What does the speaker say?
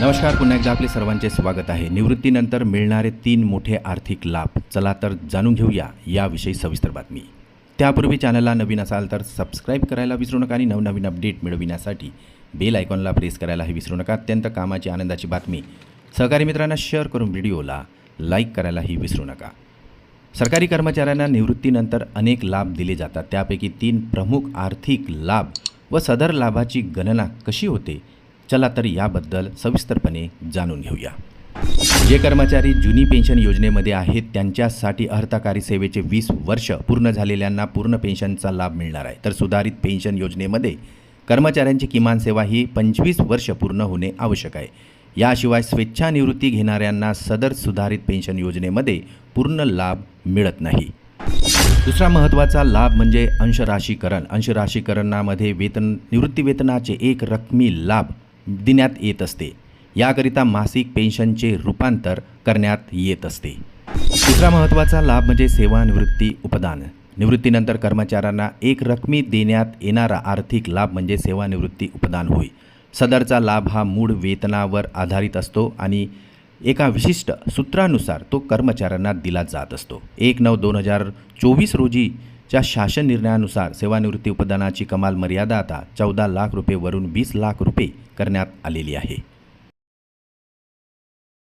नमस्कार पुन्हा एकदा आपले सर्वांचे स्वागत आहे. निवृत्तीनंतर मिळणारे तीन मोठे आर्थिक लाभ चला तर जाणून घेऊया याविषयी सविस्तर बातमी. त्यापूर्वी चॅनलला नवीन असाल तर सबस्क्राईब करायला विसरू नका आणि नवनवीन अपडेट मिळविण्यासाठी बेल आयकॉनला प्रेस करायलाही विसरू नका. अत्यंत कामाची आनंदाची बातमी. सहकारी मित्रांना शेअर करून व्हिडिओला लाईक करायलाही विसरू नका. सरकारी कर्मचाऱ्यांना निवृत्तीनंतर अनेक लाभ दिले जातात. त्यापैकी तीन प्रमुख आर्थिक लाभ व सदर लाभाची गणना कशी होते? चला तर याबद्दल सविस्तरपणे जाणून घेऊया. जे कर्मचारी जुनी पेन्शन योजनेमध्ये आहेत त्यांच्यासाठी अर्थकारी सेवेचे वीस वर्ष पूर्ण झालेल्यांना पूर्ण पेन्शनचा लाभ मिळणार आहे. तर सुधारित पेन्शन योजनेमध्ये कर्मचाऱ्यांची किमान सेवा ही पंचवीस वर्ष पूर्ण होणे आवश्यक आहे. याशिवाय स्वेच्छानिवृत्ती घेणाऱ्यांना सदर सुधारित पेन्शन योजनेमध्ये पूर्ण लाभ मिळत नाही. दुसरा महत्त्वाचा लाभ म्हणजे अंशराशीकरण. अंशराशीकरणामध्ये वेतन निवृत्तीवेतनाचे एक रकमी लाभ देण्यात येत असते. याकरिता मासिक पेन्शनचे रूपांतर करण्यात येत असते. दुसरा महत्त्वाचा लाभ म्हणजे सेवानिवृत्ती उपदान. निवृत्तीनंतर कर्मचाऱ्यांना एक रकमी देण्यात येणारा आर्थिक लाभ म्हणजे सेवानिवृत्ती उपदान होय. सदरचा लाभ हा मूळ वेतनावर आधारित असतो आणि एका विशिष्ट सूत्रानुसार तो कर्मचाऱ्यांना दिला जात असतो. एक नऊ दोन हजार चोवीस रोजीच्या शासन निर्णयानुसार सेवानिवृत्ती उपदानाची कमाल मर्यादा आता चौदा लाख रुपयेवरून वीस लाख रुपये करण्यात आलेली आहे.